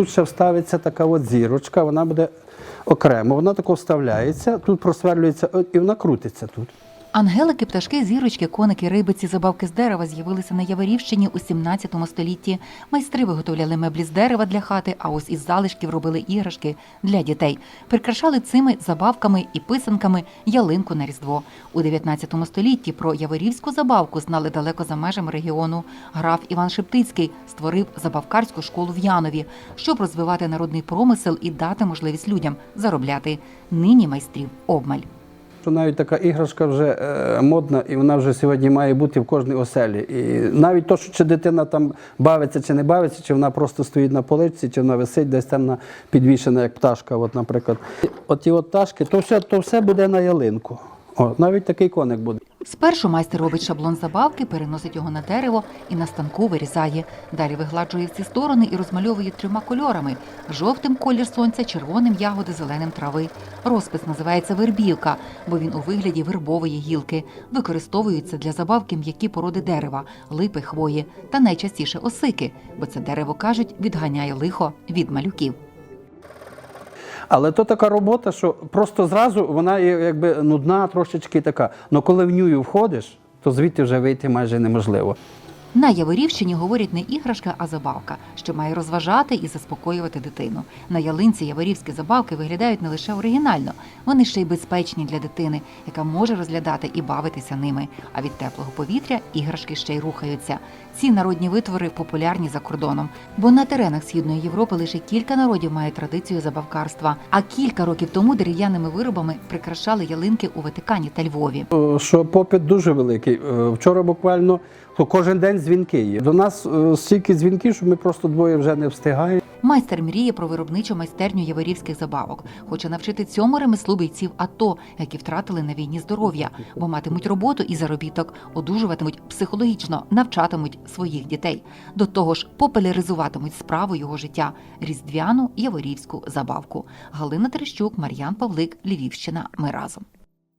тут ще вставиться така от зірочка, вона буде окремо, вона тако вставляється, тут просверлюється і вона крутиться тут. Ангелики, пташки, зірочки, коники, рибиці, забавки з дерева з'явилися на Яворівщині у 17 столітті. Майстри виготовляли меблі з дерева для хати, а ось із залишків робили іграшки для дітей. Прикрашали цими забавками і писанками ялинку на Різдво. У 19 столітті про яворівську забавку знали далеко за межами регіону. Граф Іван Шептицький створив забавкарську школу в Янові, щоб розвивати народний промисел і дати можливість людям заробляти. Нині майстрів обмаль. Що навіть така іграшка вже е, модна, і вона вже сьогодні має бути в кожній оселі. І навіть то, що чи дитина там бавиться чи не бавиться, чи вона просто стоїть на поличці, чи вона висить десь там на підвішена, як пташка. От, наприклад. Оті от пташки, то все, то все буде на ялинку. О, навіть такий коник буде. Спершу майстер робить шаблон забавки, переносить його на дерево і на станку вирізає. Далі вигладжує всі сторони і розмальовує трьома кольорами: жовтим колір сонця, червоним ягоди, зеленим трави. Розпис називається вербівка, бо він у вигляді вербової гілки. Використовуються для забавки м'які породи дерева, липи, хвої та найчастіше осики, бо це дерево кажуть відганяє лихо від малюків. Але то така робота, що просто зразу вона якби нудна, трошечки така. Але коли в нюю входиш, то звідти вже вийти майже неможливо. На Яворівщині говорять не іграшка, а забавка, що має розважати і заспокоювати дитину. На ялинці яворівські забавки виглядають не лише оригінально, вони ще й безпечні для дитини, яка може розглядати і бавитися ними. А від теплого повітря іграшки ще й рухаються. Ці народні витвори популярні за кордоном, бо на теренах Східної Європи лише кілька народів мають традицію забавкарства. А кілька років тому дерев'яними виробами прикрашали ялинки у Ватикані та Львові. Е, Що попит дуже великий. Е, Вчора буквально кожен день дзвінки є. До нас е, стільки дзвінків, що ми просто двоє вже не встигаємо. Майстер мріє про виробничу майстерню яворівських забавок. Хоче навчити цьому ремеслу бійців АТО, які втратили на війні здоров'я, бо матимуть роботу і заробіток, одужуватимуть психологічно, навчатимуть своїх дітей. До того ж, популяризуватимуть справу його життя різдвяну яворівську забавку. Галина Терещук, Мар'ян Павлик, Львівщина. Ми разом.